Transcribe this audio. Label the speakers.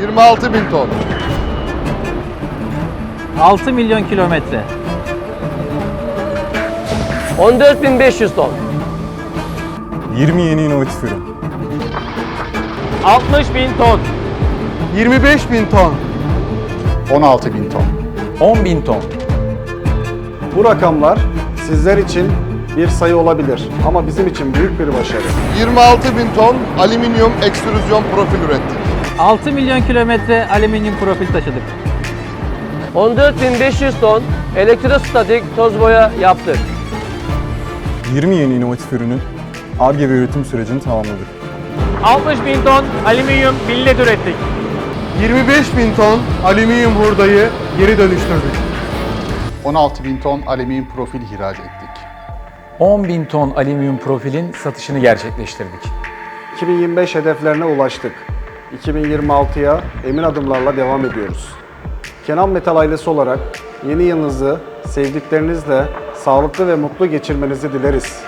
Speaker 1: 26 bin ton.
Speaker 2: 6 milyon kilometre.
Speaker 3: 14.500 ton.
Speaker 4: 20 yeni inovatif ürün.
Speaker 3: 60 bin ton.
Speaker 1: 25 bin ton.
Speaker 4: 16 bin ton.
Speaker 5: 10 bin ton.
Speaker 6: Bu rakamlar sizler için bir sayı olabilir ama bizim için büyük bir başarı.
Speaker 1: 26 bin ton alüminyum ekstrüzyon profil ürettik.
Speaker 2: 6 milyon kilometre alüminyum profil taşıdık.
Speaker 3: 14.500 ton elektrostatik toz boya yaptık.
Speaker 4: 20 yeni inovatif ürünün ARGE ve üretim sürecini tamamladık.
Speaker 3: 60 bin ton alüminyum billet ürettik.
Speaker 1: 25 bin ton alüminyum hurdayı geri dönüştürdük.
Speaker 7: 16 bin ton alüminyum profil ihraç ettik.
Speaker 5: 10 bin ton alüminyum profilin satışını gerçekleştirdik.
Speaker 6: 2025 hedeflerine ulaştık. 2026'ya emin adımlarla devam ediyoruz. Kenan Metal ailesi olarak yeni yılınızı sevdiklerinizle sağlıklı ve mutlu geçirmenizi dileriz.